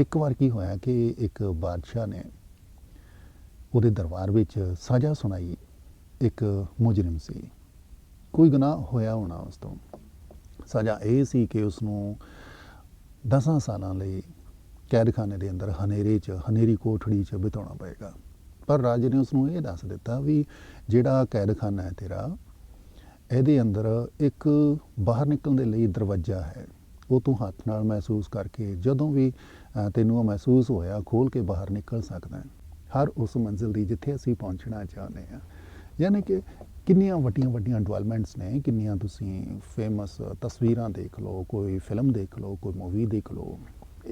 ਇੱਕ ਵਾਰ ਕੀ ਹੋਇਆ ਕਿ ਇੱਕ ਬਾਦਸ਼ਾਹ ਨੇ ਉਹਦੇ ਦਰਬਾਰ ਵਿੱਚ ਸਜ਼ਾ ਸੁਣਾਈ, ਇੱਕ ਮੁਜਰਮ ਸੀ। ਕੋਈ ਗੁਨਾਹ ਹੋਇਆ ਹੋਣਾ ਉਸ ਤੋਂ। ਸਜ਼ਾ ਇਹ ਸੀ ਕਿ ਉਸ ਨੂੰ 10 ਸਾਲਾਂ ਲਈ ਕੈਦਖਾਨੇ ਦੇ ਅੰਦਰ ਹਨੇਰੇ 'ਚ, ਹਨੇਰੀ ਕੋਠੜੀ 'ਚ ਬਿਤਾਉਣਾ ਪਏਗਾ। ਪਰ ਰਾਜੇ ਨੇ ਉਸ ਨੂੰ ਇਹ ਦੱਸ ਦਿੱਤਾ ਵੀ ਜਿਹੜਾ ਕੈਦਖਾਨਾ ਹੈ ਤੇਰਾ, ਇਹਦੇ ਅੰਦਰ ਇੱਕ ਬਾਹਰ ਨਿਕਲਣ ਦੇ ਲਈ ਦਰਵਾਜ਼ਾ ਹੈ। ਉਹ ਤੂੰ ਹੱਥ ਨਾਲ ਮਹਿਸੂਸ ਕਰਕੇ ਜਦੋਂ ਵੀ ਤੈਨੂੰ ਉਹ ਮਹਿਸੂਸ ਹੋਇਆ ਖੋਲ ਕੇ ਬਾਹਰ ਨਿਕਲ ਸਕਦਾ ਹਰ ਉਸ ਮੰਜ਼ਿਲ ਦੀ ਜਿੱਥੇ ਅਸੀਂ ਪਹੁੰਚਣਾ ਚਾਹੁੰਦੇ ਹਾਂ। ਯਾਨੀ ਕਿ ਕਿੰਨੀਆਂ ਵੱਡੀਆਂ ਵੱਡੀਆਂ ਡਿਵੈਲਪਮੈਂਟਸ ਨੇ, ਕਿੰਨੀਆਂ ਤੁਸੀਂ ਫੇਮਸ ਤਸਵੀਰਾਂ ਦੇਖ ਲਓ, ਕੋਈ ਫਿਲਮ ਦੇਖ ਲਓ, ਕੋਈ ਮੂਵੀ ਦੇਖ ਲਓ।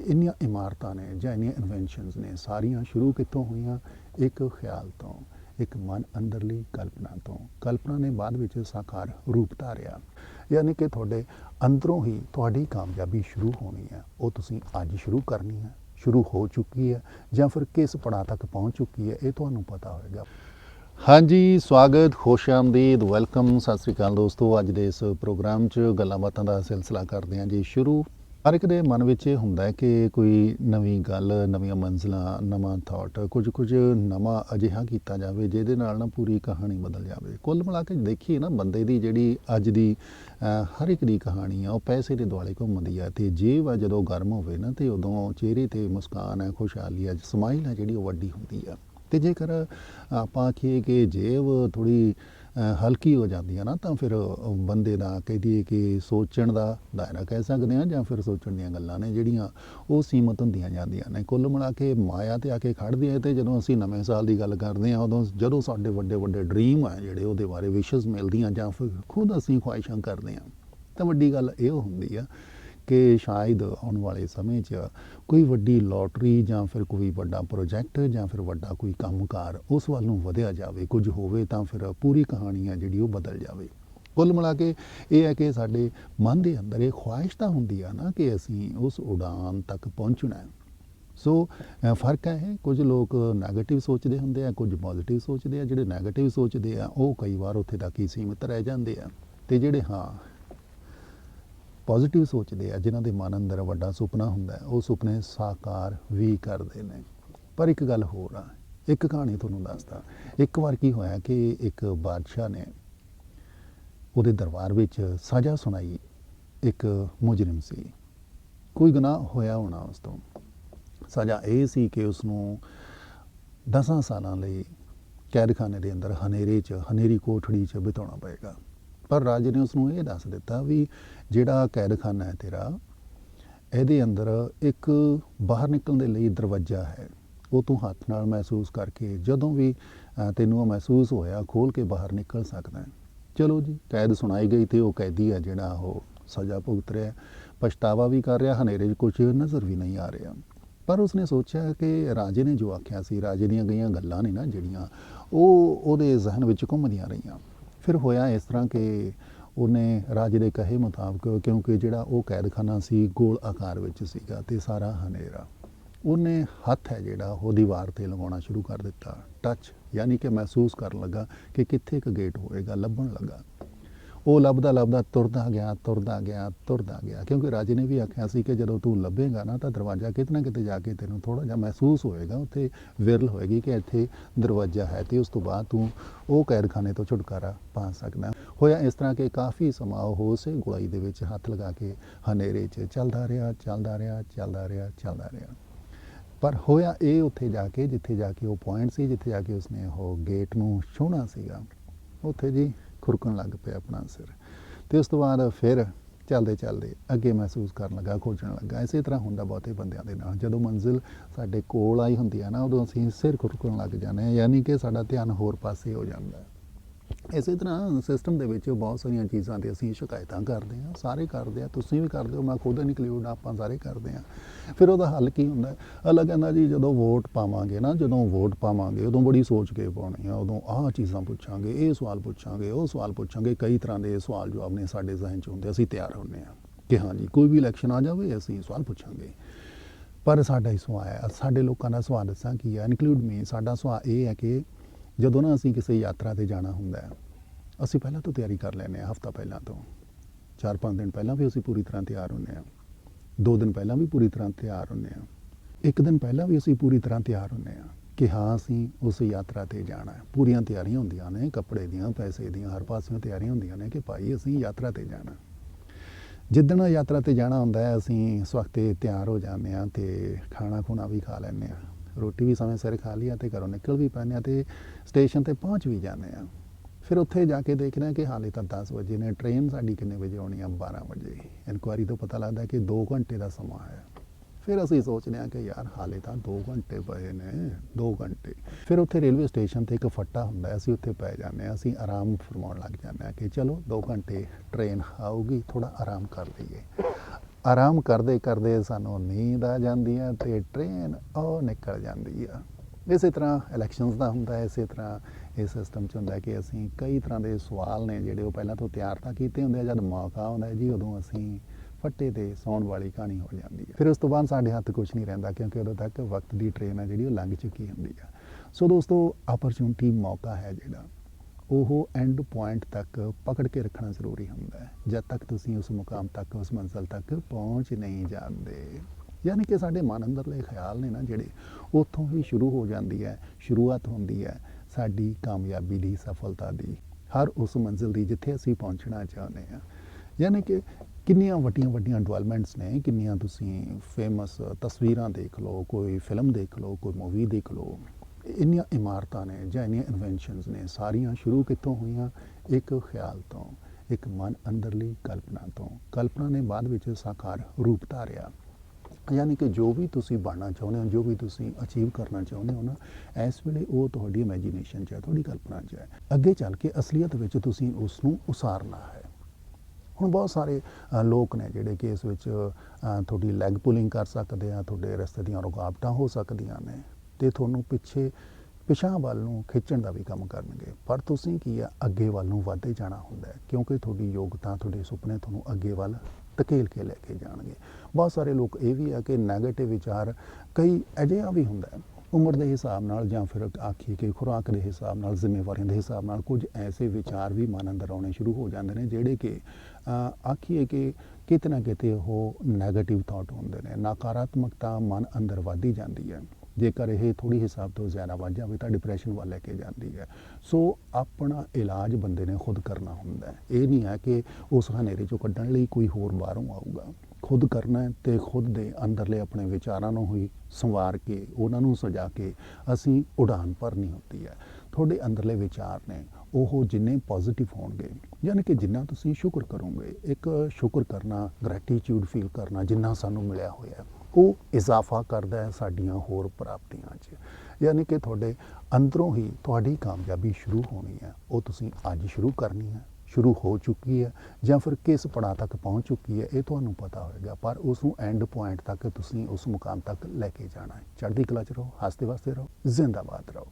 ਇੰਨੀਆਂ ਇਮਾਰਤਾਂ ਨੇ ਜਾਂ ਇੰਨੀਆਂ ਇਨਵੈਂਸ਼ਨਸ ਨੇ, ਸਾਰੀਆਂ ਸ਼ੁਰੂ ਕਿੱਥੋਂ ਹੋਈਆਂ? ਇੱਕ ਖਿਆਲ ਤੋਂ। ਇੱਕ ਮਨ ਅੰਦਰਲੀ ਕਲਪਨਾ ਤੋਂ। ਕਲਪਨਾ ਨੇ ਬਾਅਦ ਵਿੱਚ ਸਾਕਾਰ ਰੂਪ ਧਾਰਿਆ। ਯਾਨੀ ਕਿ ਤੁਹਾਡੇ ਅੰਦਰੋਂ ਹੀ ਤੁਹਾਡੀ ਕਾਮਯਾਬੀ ਸ਼ੁਰੂ ਹੋਣੀ ਹੈ। ਉਹ ਤੁਸੀਂ ਅੱਜ ਸ਼ੁਰੂ ਕਰਨੀ ਹੈ। ਸ਼ੁਰੂ ਹੋ ਚੁੱਕੀ ਹੈ ਜਾਂ ਫਿਰ ਕਿਸ ਪੜਾਅ ਤੱਕ ਪਹੁੰਚ ਚੁੱਕੀ ਹੈ, ਇਹ ਤੁਹਾਨੂੰ ਪਤਾ ਹੋਵੇਗਾ ਹਾਂਜੀ, ਸਵਾਗਤ, ਖੁਸ਼ ਆਮਦੀਦ, ਵੈਲਕਮ। ਸਤਿ ਸ੍ਰੀ ਅਕਾਲ ਦੋਸਤੋ। ਅੱਜ ਦੇ ਇਸ ਪ੍ਰੋਗਰਾਮ 'ਚ ਗੱਲਾਂ ਬਾਤਾਂ ਦਾ ਸਿਲਸਿਲਾ ਕਰਦੇ ਹਾਂ ਜੀ। ਸ਼ੁਰੂ ਹਰ ਇੱਕ ਦੇ ਮਨ ਵਿੱਚ ਇਹ ਹੁੰਦਾ ਹੈ ਕਿ ਕੋਈ ਨਵੀਂ ਗੱਲ, ਨਵੀਆਂ ਮੰਜ਼ਲਾਂ, ਨਵਾਂ ਥਾਟ ਕੁਝ ਕੁਝ ਨਵਾਂ ਅਜਿਹਾ ਕੀਤਾ ਜਾਵੇ, ਜਿਹਦੇ ਨਾਲ ਨਾ ਪੂਰੀ ਕਹਾਣੀ ਬਦਲ ਜਾਵੇ। ਕੁੱਲ ਮਿਲਾ ਕੇ ਦੇਖੀਏ ਨਾ, ਬੰਦੇ ਦੀ ਜਿਹੜੀ ਅੱਜ ਦੀ ਹਰ ਇੱਕ ਦੀ ਕਹਾਣੀ ਆ, ਉਹ ਪੈਸੇ ਦੇ ਦੁਆਲੇ ਘੁੰਮਦੀ ਆ ਤੇ ਜੇਬ ਆ ਜਦੋਂ ਗਰਮ ਹੋਵੇ ਨਾ, ਤੇ ਉਦੋਂ ਚਿਹਰੇ ਤੇ ਮੁਸਕਾਨ ਹੈ ਖੁਸ਼ਹਾਲੀ ਹੈ ਸਮਾਈਲ ਹੈ ਜਿਹੜੀ ਉਹ ਵੱਡੀ ਹੁੰਦੀ ਆ। ਤੇ ਜੇਕਰ ਆਪਾਂ ਆਖੀਏ ਕਿ ਜੇਬ ਥੋੜੀ ਹਲਕੀ ਹੋ ਜਾਂਦੀ ਹੈ ਨਾ, ਤਾਂ ਫਿਰ ਬੰਦੇ ਦਾ ਕਹਿ ਦਈਏ ਕਿ ਸੋਚਣ ਦਾ ਦਾਇਰਾ ਕਹਿ ਸਕਦੇ ਆ ਜਾਂ ਫਿਰ ਸੋਚਣ ਦੀਆਂ ਗੱਲਾਂ ਨੇ ਜਿਹੜੀਆਂ ਉਹ ਸੀਮਤ ਹੁੰਦੀਆਂ ਜਾਂਦੀਆਂ ਨੇ। ਕੁੱਲ ਮਿਲਾ ਕੇ ਮਾਇਆ ਤੇ ਆ ਕੇ ਖੜਦੀ ਹੈ ਤੇ ਜਦੋਂ ਅਸੀਂ ਨਵੇਂ ਸਾਲ ਦੀ ਗੱਲ ਕਰਦੇ ਆ ਉਦੋਂ ਜਦੋਂ ਸਾਡੇ ਵੱਡੇ ਵੱਡੇ ਡ੍ਰੀਮ ਆ ਜਿਹੜੇ ਉਹਦੇ ਬਾਰੇ ਵਿਸ਼ੇਸ ਮਿਲਦੀਆਂ ਜਾਂ ਫਿਰ ਖੁਦ ਅਸੀਂ ਖੁਆਇਸ਼ਾਂ ਕਰਦੇ ਆ ਤਾਂ ਵੱਡੀ ਗੱਲ ਇਹ ਹੁੰਦੀ ਆ ਕਿ ਸ਼ਾਇਦ ਆਉਣ ਵਾਲੇ ਸਮੇਂ 'ਚ ਕੋਈ ਵੱਡੀ ਲੋਟਰੀ ਜਾਂ ਫਿਰ ਕੋਈ ਵੱਡਾ ਪ੍ਰੋਜੈਕਟ ਜਾਂ ਫਿਰ ਵੱਡਾ ਕੋਈ ਕੰਮਕਾਰ ਉਸ ਵੱਲ ਨੂੰ ਵਧਿਆ ਜਾਵੇ, ਕੁਝ ਹੋਵੇ ਤਾਂ ਫਿਰ ਪੂਰੀ ਕਹਾਣੀ ਹੈ ਜਿਹੜੀ ਉਹ ਬਦਲ ਜਾਵੇ। ਕੁੱਲ ਮਿਲਾ ਕੇ ਇਹ ਹੈ ਕਿ ਸਾਡੇ ਮਨ ਦੇ ਅੰਦਰ ਇਹ ਖੁਆਇਸ਼ ਤਾਂ ਹੁੰਦੀ ਆ ਨਾ ਕਿ ਅਸੀਂ ਉਸ ਉਡਾਨ ਤੱਕ ਪਹੁੰਚਣਾ ਹੈ। ਸੋ ਫ਼ਰਕ ਹੈ ਕੁਝ ਲੋਕ 네ਗੇਟਿਵ ਸੋਚਦੇ ਹੁੰਦੇ ਆ, ਕੁਝ ਪੋਜ਼ਿਟਿਵ ਸੋਚਦੇ ਆ, ਜਿਹੜੇ 네ਗੇਟਿਵ ਸੋਚਦੇ ਆ, ਉਹ ਕਈ ਵਾਰ ਉੱਥੇ ਤੱਕ ਹੀ ਸੀਮਿਤ ਰਹਿ ਜਾਂਦੇ ਆ। ਤੇ ਜਿਹੜੇ ਹਾਂ ਪੋਜ਼ਿਟਿਵ ਸੋਚਦੇ ਆ, ਜਿਨ੍ਹਾਂ ਦੇ ਮਨ ਅੰਦਰ ਵੱਡਾ ਸੁਪਨਾ ਹੁੰਦਾ ਉਹ ਸੁਪਨੇ ਸਾਕਾਰ ਵੀ ਕਰਦੇ ਨੇ। ਪਰ ਇੱਕ ਗੱਲ ਹੋਰ ਆ, ਇੱਕ ਕਹਾਣੀ ਤੁਹਾਨੂੰ ਦੱਸਦਾ। ਇੱਕ ਵਾਰ ਕੀ ਹੋਇਆ ਕਿ ਇੱਕ ਬਾਦਸ਼ਾਹ ਨੇ ਉਹਦੇ ਦਰਬਾਰ ਵਿੱਚ ਸਜ਼ਾ ਸੁਣਾਈ, ਇੱਕ ਮੁਜਰਮ ਸੀ। ਕੋਈ ਗੁਨਾਹ ਹੋਇਆ ਹੋਣਾ ਉਸ ਤੋਂ। ਸਜ਼ਾ ਇਹ ਸੀ ਕਿ ਉਸ ਨੂੰ 10 ਸਾਲਾਂ ਲਈ ਕੈਦਖਾਨੇ ਦੇ ਅੰਦਰ ਹਨੇਰੇ 'ਚ, ਹਨੇਰੀ ਕੋਠੜੀ 'ਚ ਬਿਤਾਉਣਾ ਪਏਗਾ। ਪਰ ਰਾਜੇ ਨੇ ਉਸ ਨੂੰ ਇਹ ਦੱਸ ਦਿੱਤਾ ਵੀ ਜਿਹੜਾ ਕੈਦਖਾਨਾ ਹੈ ਤੇਰਾ, ਇਹਦੇ ਅੰਦਰ ਇੱਕ ਬਾਹਰ ਨਿਕਲਣ ਦੇ ਲਈ ਦਰਵਾਜ਼ਾ ਹੈ। ਉਹ ਤੂੰ ਹੱਥ ਨਾਲ ਮਹਿਸੂਸ ਕਰਕੇ ਜਦੋਂ ਵੀ ਤੈਨੂੰ ਉਹ ਮਹਿਸੂਸ ਹੋਇਆ ਖੋਲ ਕੇ ਬਾਹਰ ਨਿਕਲ ਸਕਦਾ ਹੈ। ਚਲੋ ਜੀ, ਕੈਦ ਸੁਣਾਈ ਗਈ ਤੇ ਉਹ ਕੈਦੀ ਹੈ ਜਿਹੜਾ ਉਹ ਸਜ਼ਾ ਭੁਗਤ ਰਿਹਾ ਪਛਤਾਵਾ ਵੀ ਕਰ ਰਿਹਾ, ਹਨੇਰੇ 'ਚ ਕੁਝ ਨਜ਼ਰ ਵੀ ਨਹੀਂ ਆ ਰਿਹਾ। ਪਰ ਉਸਨੇ ਸੋਚਿਆ ਕਿ ਰਾਜੇ ਨੇ ਜੋ ਆਖਿਆ ਸੀ, ਰਾਜੇ ਦੀਆਂ ਗਈਆਂ ਗੱਲਾਂ ਨੇ ਨਾ ਜਿਹੜੀਆਂ, ਉਹ ਉਹਦੇ ਜ਼ਿਹਨ ਵਿੱਚ ਘੁੰਮਦੀਆਂ ਰਹੀਆਂ। ਫਿਰ ਹੋਇਆ ਇਸ ਤਰ੍ਹਾਂ ਕਿ ਉਹਨੇ ਰਾਜੇ ਦੇ ਕਹੇ ਮੁਤਾਬਕ ਕਿਉਂਕਿ ਜਿਹੜਾ ਉਹ ਕੈਦਖਾਨਾ ਸੀ ਗੋਲ ਆਕਾਰ ਵਿੱਚ ਸੀਗਾ ਤੇ ਸਾਰਾ ਹਨੇਰਾ। ਉਹਨੇ ਹੱਥ ਹੈ ਜਿਹੜਾ, ਉਹ ਦੀਵਾਰ ਤੇ ਲਗਾਉਣਾ ਸ਼ੁਰੂ ਕਰ ਦਿੱਤਾ। ਟੱਚ ਯਾਨੀ ਕਿ ਮਹਿਸੂਸ ਕਰਨ ਲੱਗਾ ਕਿ ਕਿੱਥੇ ਇੱਕ ਗੇਟ ਹੋਏਗਾ, ਲੱਭਣ ਲੱਗਾ। ਉਹ ਲੱਭਦਾ ਲੱਭਦਾ ਤੁਰਦਾ ਗਿਆ ਤੁਰਦਾ ਗਿਆ ਤੁਰਦਾ ਗਿਆ। ਕਿਉਂਕਿ ਰਾਜੇ ਨੇ ਵੀ ਆਖਿਆ ਸੀ ਕਿ ਜਦੋਂ ਤੂੰ ਲੱਭੇਗਾ ਨਾ ਤਾਂ ਦਰਵਾਜ਼ਾ ਕਿਤੇ ਨਾ ਕਿਤੇ ਜਾ ਕੇ ਤੈਨੂੰ ਥੋੜਾ ਜਿਹਾ ਮਹਿਸੂਸ ਹੋਏਗਾ, ਉੱਥੇ ਵਿਰਲ ਹੋਏਗੀ ਕਿ ਇੱਥੇ ਦਰਵਾਜ਼ਾ ਹੈ ਤੇ ਉਸ ਤੋਂ ਬਾਅਦ ਤੂੰ ਉਹ ਕੈਦਖਾਨੇ ਤੋਂ ਛੁਟਕਾਰਾ ਪਾ ਸਕਦਾ ਹੋਇਆ ਇਸ ਤਰ੍ਹਾਂ ਕਿ ਕਾਫੀ ਸਮਾਂ ਉਹ ਉਸੇ ਗੁਲਾਈ ਦੇ ਵਿੱਚ ਹੱਥ ਲਗਾ ਕੇ ਹਨੇਰੇ 'ਚ ਚੱਲਦਾ ਰਿਹਾ ਚੱਲਦਾ ਰਿਹਾ ਚੱਲਦਾ ਰਿਹਾ ਚੱਲਦਾ ਰਿਹਾ। ਪਰ ਹੋਇਆ ਇਹ ਉੱਥੇ ਜਾ ਕੇ, ਜਿੱਥੇ ਜਾ ਕੇ ਉਹ ਪੁਆਇੰਟ ਸੀ, ਜਿੱਥੇ ਜਾ ਕੇ ਉਸਨੇ ਉਹ ਗੇਟ ਨੂੰ ਛੂਹਣਾ ਸੀਗਾ। ਉੱਥੇ ਜੀ ਖੁਰਕਣ ਲੱਗ ਪਿਆ ਆਪਣਾ ਸਿਰ। ਤੇ ਉਸ ਤੋਂ ਬਾਅਦ ਫਿਰ ਚੱਲਦੇ ਚੱਲਦੇ ਅੱਗੇ ਮਹਿਸੂਸ ਕਰਨ ਲੱਗਾ, ਖੋਜਣ ਲੱਗਾ। ਇਸੇ ਤਰ੍ਹਾਂ ਹੁੰਦਾ ਬਹੁਤੇ ਬੰਦਿਆਂ ਦੇ ਨਾਲ। ਜਦੋਂ ਮੰਜ਼ਿਲ ਸਾਡੇ ਕੋਲ ਆਈ ਹੁੰਦੀ ਹੈ ਨਾ, ਉਦੋਂ ਅਸੀਂ ਸਿਰ ਖੁਰਕਣ ਲੱਗ ਜਾਂਦੇ ਹਾਂ, ਯਾਨੀ ਕਿ ਸਾਡਾ ਧਿਆਨ ਹੋਰ ਪਾਸੇ ਹੋ ਜਾਂਦਾ ਹੈ। ਇਸੇ ਤਰ੍ਹਾਂ ਸਿਸਟਮ ਦੇ ਵਿੱਚ ਬਹੁਤ ਸਾਰੀਆਂ ਚੀਜ਼ਾਂ ਤੇ ਅਸੀਂ ਸ਼ਿਕਾਇਤਾਂ ਕਰਦੇ ਹਾਂ, ਸਾਰੇ ਕਰਦੇ ਆ, ਤੁਸੀਂ ਵੀ ਕਰਦੇ ਹੋ, ਮੈਂ ਖੁਦ ਇਨਕਲੂਡ ਆਪਾਂ ਸਾਰੇ ਕਰਦੇ ਹਾਂ ਫਿਰ ਉਹਦਾ ਹੱਲ ਕੀ ਹੁੰਦਾ ਹੈ? ਅੱਲਾ ਕਹਿੰਦਾ ਜੀ, ਜਦੋਂ ਵੋਟ ਪਾਵਾਂਗੇ ਨਾ, ਜਦੋਂ ਵੋਟ ਪਾਵਾਂਗੇ, ਉਦੋਂ ਬੜੀ ਸੋਚ ਕੇ ਪਾਉਣੀ ਆ, ਉਦੋਂ ਆਹ ਚੀਜ਼ਾਂ ਪੁੱਛਾਂਗੇ, ਇਹ ਸਵਾਲ ਪੁੱਛਾਂਗੇ, ਉਹ ਸਵਾਲ ਪੁੱਛਾਂਗੇ, ਕਈ ਤਰ੍ਹਾਂ ਦੇ ਸਵਾਲ ਜਵਾਬ ਨੇ ਸਾਡੇ ਜ਼ਿਹਨ 'ਚ ਹੁੰਦੇ, ਅਸੀਂ ਤਿਆਰ ਹੁੰਦੇ ਆ ਕਿ ਹਾਂ ਜੀ, ਕੋਈ ਵੀ ਇਲੈਕਸ਼ਨ ਆ ਜਾਵੇ, ਅਸੀਂ ਸਵਾਲ ਪੁੱਛਾਂਗੇ ਪਰ ਸਾਡਾ ਹੀ ਸਵਾਲ ਹੈ, ਸਾਡੇ ਲੋਕਾਂ ਦਾ ਸਵਾਲ ਦੱਸਾਂ ਕੀ ਹੈ ਇਨਕਲੂਡ ਮੀ ਸਾਡਾ ਸਵਾਲ ਇਹ ਹੈ ਕਿ ਜਦੋਂ ਨਾ ਅਸੀਂ ਕਿਸੇ ਯਾਤਰਾ ਤੇ ਜਾਣਾ ਹੁੰਦਾ ਹੈ, ਅਸੀਂ ਪਹਿਲਾਂ ਤੋਂ ਤਿਆਰੀ ਕਰ ਲੈਂਦੇ ਹਾਂ, ਹਫਤਾ ਪਹਿਲਾਂ ਤੋਂ। ਚਾਰ ਪੰਜ ਦਿਨ ਪਹਿਲਾਂ ਵੀ ਅਸੀਂ ਪੂਰੀ ਤਰ੍ਹਾਂ ਤਿਆਰ ਹੁੰਦੇ ਹਾਂ। ਦੋ ਦਿਨ ਪਹਿਲਾਂ ਵੀ ਪੂਰੀ ਤਰ੍ਹਾਂ ਤਿਆਰ ਹੁੰਦੇ ਹਾਂ। ਇੱਕ ਦਿਨ ਪਹਿਲਾਂ ਵੀ ਅਸੀਂ ਪੂਰੀ ਤਰ੍ਹਾਂ ਤਿਆਰ ਹੁੰਨੇ ਆ ਕਿ ਹਾਂ, ਅਸੀਂ ਉਸ ਯਾਤਰਾ ਤੇ ਜਾਣਾ ਹੈ। ਪੂਰੀਆਂ ਤਿਆਰੀਆਂ ਹੁੰਦੀਆਂ ਨੇ, ਕੱਪੜੇ ਦੀਆਂ, ਪੈਸੇ ਦੀਆਂ, ਹਰ ਪਾਸਿਓਂ ਤਿਆਰੀਆਂ ਹੁੰਦੀਆਂ ਨੇ ਕਿ ਭਾਈ ਅਸੀਂ ਯਾਤਰਾ ਤੇ ਜਾਣਾ ਜਿੱਦਣ ਯਾਤਰਾ ਤੇ ਜਾਣਾ ਹੁੰਦਾ ਹੈ, ਅਸੀਂ ਉਸ ਵਕਤ ਤਿਆਰ ਹੋ ਜਾਂਦੇ ਆ ਤੇ ਖਾਣਾ ਖੁਣਾ ਵੀ ਖਾ ਲੈਂਦੇ ਆ ਰੋਟੀ ਵੀ ਸਮੇਂ ਸਿਰ ਖਾ ਲਈ ਆ ਤੇ ਘਰੋਂ ਨਿਕਲ ਵੀ ਪੈਂਦੇ ਆ ਤੇ ਸਟੇਸ਼ਨ ਤੇ ਪਹੁੰਚ ਵੀ ਜਾਂਦੇ ਆ ਫਿਰ ਉੱਥੇ ਜਾ ਕੇ ਦੇਖਦੇ ਆ ਕਿ ਹਾਲੇ ਤਾਂ 10 ਵਜੇ ਨੇ, ਟ੍ਰੇਨ ਸਾਡੀ ਕਿੰਨੇ ਵਜੇ ਆਉਣੀ ਆ? 12 ਵਜੇ। ਇਨਕੁਆਰੀ ਤੋਂ ਪਤਾ ਲੱਗਦਾ ਕਿ 2 ਘੰਟੇ ਦਾ ਸਮਾਂ ਹੈ। ਫਿਰ ਅਸੀਂ ਸੋਚਦੇ ਹਾਂ ਕਿ ਯਾਰ ਹਾਲੇ ਤਾਂ 2 ਘੰਟੇ ਪਏ ਨੇ 2 ਘੰਟੇ। ਫਿਰ ਉੱਥੇ ਰੇਲਵੇ ਸਟੇਸ਼ਨ ਤੇ ਇੱਕ ਫੱਟਾ ਹੁੰਦਾ ਅਸੀਂ ਉੱਥੇ ਪੈ ਜਾਂਦੇ ਹਾਂ, ਅਸੀਂ ਆਰਾਮ ਫਰਮਾਉਣ ਲੱਗ ਜਾਂਦੇ ਹਾਂ ਕਿ ਚਲੋ 2 ਘੰਟੇ ਟ੍ਰੇਨ ਆਊਗੀ ਥੋੜਾ ਆਰਾਮ ਕਰ ਲਈਏ। ਆਰਾਮ ਕਰਦੇ ਕਰਦੇ ਸਾਨੂੰ ਨੀਂਦ ਆ ਜਾਂਦੀ ਆ ਤੇ ਟ੍ਰੇਨ ਉਹ ਨਿਕਲ ਜਾਂਦੀ ਆ। ਇਸੇ ਤਰ੍ਹਾਂ ਇਲੈਕਸ਼ਨਸ ਦਾ ਹੁੰਦਾ ਹੈ, ਇਸੇ ਤਰ੍ਹਾਂ ਇਸ ਸਿਸਟਮ 'ਚ ਹੁੰਦਾ ਕਿ ਅਸੀਂ ਕਈ ਤਰ੍ਹਾਂ ਦੇ ਸਵਾਲ ਨੇ ਜਿਹੜੇ ਉਹ ਪਹਿਲਾਂ ਤੋਂ ਤਿਆਰ ਤਾਂ ਕੀਤੇ ਹੁੰਦੇ ਆ, ਜਦ ਮੌਕਾ ਆਉਂਦਾ ਜੀ ਉਦੋਂ ਅਸੀਂ ਫੱਟੇ ਤੇ ਸੌਣ ਵਾਲੀ ਕਹਾਣੀ ਹੋ ਜਾਂਦੀ ਹੈ ਫਿਰ ਉਸ ਤੋਂ ਬਾਅਦ ਸਾਡੇ ਹੱਥ ਕੁਝ ਨਹੀਂ ਰਹਿੰਦਾ ਕਿਉਂਕਿ ਉਦੋਂ ਤੱਕ ਵਕਤ ਦੀ ਟ੍ਰੇਨ ਹੈ ਜਿਹੜੀ ਉਹ ਲੰਘ ਚੁੱਕੀ ਹੁੰਦੀ ਆ। ਸੋ ਦੋਸਤੋ ਆਪਰਚੁਨਿਟੀ ਮੌਕਾ ਹੈ ਜਿਹੜਾ। ਉਹ ਐਂਡ ਪੁਆਇੰਟ ਤੱਕ ਪਕੜ ਕੇ ਰੱਖਣਾ ਜ਼ਰੂਰੀ ਹੁੰਦਾ ਹੈ। ਜਦ ਤੱਕ ਤੁਸੀਂ ਉਸ ਮੁਕਾਮ ਤੱਕ, ਉਸ ਮੰਜ਼ਲ ਤੱਕ ਪਹੁੰਚ ਨਹੀਂ ਜਾਂਦੇ। ਯਾਨੀ ਕਿ ਸਾਡੇ ਮਨ ਅੰਦਰਲੇ ਖਿਆਲ ਨੇ ਨਾ ਜਿਹੜੇ, ਉੱਥੋਂ ਹੀ ਸ਼ੁਰੂ ਹੋ ਜਾਂਦੀ ਹੈ, ਸ਼ੁਰੂਆਤ ਹੁੰਦੀ ਹੈ ਸਾਡੀ ਕਾਮਯਾਬੀ ਦੀ, ਸਫਲਤਾ ਦੀ। ਹਰ ਉਸ ਮੰਜ਼ਿਲ ਦੀ ਜਿੱਥੇ ਅਸੀਂ ਪਹੁੰਚਣਾ ਚਾਹੁੰਦੇ ਹਾਂ। ਯਾਨੀ ਕਿ ਕਿੰਨੀਆਂ ਵੱਡੀਆਂ ਵੱਡੀਆਂ ਡਿਵੈਲਪਮੈਂਟਸ ਨੇ, ਕਿੰਨੀਆਂ ਤੁਸੀਂ ਫੇਮਸ ਤਸਵੀਰਾਂ ਦੇਖ ਲਓ, ਕੋਈ ਫਿਲਮ ਦੇਖ ਲਓ, ਕੋਈ ਮੂਵੀ ਦੇਖ ਲਓ। ਇੰਨੀਆਂ ਇਮਾਰਤਾਂ ਨੇ ਜਾਂ ਇੰਨੀਆਂ ਇਨਵੈਂਸ਼ਨਸ ਨੇ, ਸਾਰੀਆਂ ਸ਼ੁਰੂ ਕਿੱਥੋਂ ਹੋਈਆਂ? ਇੱਕ ਖਿਆਲ ਤੋਂ, ਇੱਕ ਮਨ ਅੰਦਰਲੀ ਕਲਪਨਾ ਤੋਂ। ਕਲਪਨਾ ਨੇ ਬਾਅਦ ਵਿੱਚ ਸਾਕਾਰ ਰੂਪ ਧਾਰਿਆ। ਯਾਨੀ ਕਿ ਜੋ ਵੀ ਤੁਸੀਂ ਬਣਨਾ ਚਾਹੁੰਦੇ ਹੋ, ਜੋ ਵੀ ਤੁਸੀਂ ਅਚੀਵ ਕਰਨਾ ਚਾਹੁੰਦੇ ਹੋ ਨਾ, ਇਸ ਵੇਲੇ ਉਹ ਤੁਹਾਡੀ ਇਮੇਜਿਨੇਸ਼ਨ 'ਚ ਹੈ, ਤੁਹਾਡੀ ਕਲਪਨਾ 'ਚ ਹੈ। ਅੱਗੇ ਚੱਲ ਕੇ ਅਸਲੀਅਤ ਵਿੱਚ ਤੁਸੀਂ ਉਸ ਨੂੰ ਉਸਾਰਨਾ ਹੈ। ਹੁਣ ਬਹੁਤ ਸਾਰੇ ਲੋਕ ਨੇ ਜਿਹੜੇ ਕਿ ਇਸ ਵਿੱਚ ਤੁਹਾਡੀ ਲੈਗ ਪੁਲਿੰਗ ਕਰ ਸਕਦੇ ਆ, ਤੁਹਾਡੇ ਰਸਤੇ ਦੀਆਂ ਰੁਕਾਵਟਾਂ ਹੋ ਸਕਦੀਆਂ ਨੇ। ਤੇ ਤੁਹਾਨੂੰ ਪਿੱਛੇ ਪਿਛਾਂ ਵੱਲ ਨੂੰ ਖਿੱਚਣ ਦਾ ਵੀ ਕੰਮ ਕਰਨਗੇ। ਪਰ ਤੁਸੀਂ ਕੀ ਆ, ਅੱਗੇ ਵੱਲ ਨੂੰ ਵਧਦੇ ਜਾਣਾ ਹੁੰਦਾ ਹੈ, ਕਿਉਂਕਿ ਤੁਹਾਡੀ ਯੋਗਤਾ, ਤੁਹਾਡੇ ਸੁਪਨੇ ਤੁਹਾਨੂੰ ਅੱਗੇ ਵੱਲ ਧਕੇਲ ਕੇ ਲੈ ਕੇ ਜਾਣਗੇ। ਬਹੁਤ ਸਾਰੇ ਲੋਕ ਇਹ ਵੀ ਆ ਕਿ 네ਗੇਟਿਵ ਵਿਚਾਰ ਕਈ ਅਜਿਹਾ ਵੀ ਹੁੰਦਾ ਹੈ, ਉਮਰ ਦੇ ਹਿਸਾਬ ਨਾਲ ਜਾਂ ਫਿਰ ਆਖੀ ਕਿ ਖੁਰਾਕ ਦੇ ਹਿਸਾਬ ਨਾਲ, ਜ਼ਿੰਮੇਵਾਰੀਆਂ ਦੇ ਹਿਸਾਬ ਨਾਲ ਕੁਝ ਐਸੇ ਵਿਚਾਰ ਵੀ ਮਨ ਅੰਦਰ ਆਉਣੇ ਸ਼ੁਰੂ ਹੋ ਜਾਂਦੇ ਨੇ, ਜਿਹੜੇ ਕਿ ਆਖੀਏ ਕਿ ਕਿਤੇ ਨਾ ਕਿਤੇ ਉਹ 네ਗੇਟਿਵ ਥਾਟ ਹੁੰਦੇ ਨੇ। ਨਕਾਰਾਤਮਕਤਾ ਮਨ ਅੰਦਰ ਵਧਦੀ ਜਾਂਦੀ ਹੈ। ਜੇਕਰ ਇਹ ਥੋੜੀ ਹਿਸਾਬ ਤੋਂ ਜ਼ਿਆਦਾ ਵੱਧ ਜਾਵੇ ਤਾਂ ਡਿਪਰੈਸ਼ਨ ਵੱਲ ਲੈ ਕੇ ਜਾਂਦੀ ਹੈ। ਸੋ ਆਪਣਾ ਇਲਾਜ ਬੰਦੇ ਨੇ ਖੁਦ ਕਰਨਾ ਹੁੰਦਾ ਹੈ। ਇਹ ਨਹੀਂ ਹੈ ਕਿ ਉਸ ਹਨੇਰੇ ਚੋਂ ਕੱਢਣ ਲਈ ਕੋਈ ਹੋਰ ਬਾਹਰੋਂ ਆਊਗਾ। ਖੁਦ ਕਰਨਾ ਹੈ ਤੇ ਖੁਦ ਦੇ ਅੰਦਰਲੇ ਆਪਣੇ ਵਿਚਾਰਾਂ ਨੂੰ ਹੀ ਸੰਵਾਰ ਕੇ, ਉਹਨਾਂ ਨੂੰ ਸਜਾ ਕੇ ਅਸੀਂ ਉਡਾਨ ਭਰਨੀ ਹੁੰਦੀ ਹੈ। ਤੁਹਾਡੇ ਅੰਦਰਲੇ ਵਿਚਾਰ ਨੇ, ਉਹ ਜਿੰਨੇ ਪੋਜ਼ਿਟਿਵ ਹੋਣਗੇ, ਯਾਨੀ ਕਿ ਜਿੰਨਾ ਤੁਸੀਂ ਸ਼ੁਕਰ ਕਰੋਗੇ, ਇੱਕ ਸ਼ੁਕਰ ਕਰਨਾ ਗ੍ਰੈਟੀਟਿਊਡ ਫੀਲ ਕਰਨਾ ਜਿੰਨਾ ਸਾਨੂੰ ਮਿਲਿਆ ਹੋਇਆ ਉਹ ਇਜ਼ਾਫਾ ਕਰਦਾ ਹੈ ਸਾਡੀਆਂ ਹੋਰ ਪ੍ਰਾਪਤੀਆਂ 'ਚ। ਯਾਨੀ ਕਿ ਤੁਹਾਡੇ ਅੰਦਰੋਂ ਹੀ ਤੁਹਾਡੀ ਕਾਮਯਾਬੀ ਸ਼ੁਰੂ ਹੋਣੀ ਹੈ। ਉਹ ਤੁਸੀਂ ਅੱਜ ਸ਼ੁਰੂ ਕਰਨੀ ਹੈ। ਸ਼ੁਰੂ ਹੋ ਚੁੱਕੀ ਹੈ ਜਾਂ ਫਿਰ ਕਿਸ ਪੜਾਅ ਤੱਕ ਪਹੁੰਚ ਚੁੱਕੀ ਹੈ, ਇਹ ਤੁਹਾਨੂੰ ਪਤਾ ਹੋਵੇਗਾ ਪਰ ਉਸ ਨੂੰ ਐਂਡ ਪੁਆਇੰਟ ਤੱਕ ਤੁਸੀਂ ਉਸ ਮੁਕਾਮ ਤੱਕ ਲੈ ਕੇ ਜਾਣਾ ਹੈ। ਚੜ੍ਹਦੀ ਕਲਾ ਚ ਰਹੋ ਹੱਸਦੇ ਵਸਦੇ ਰਹੋ, ਜ਼ਿੰਦਾਬਾਦ ਰਹੋ।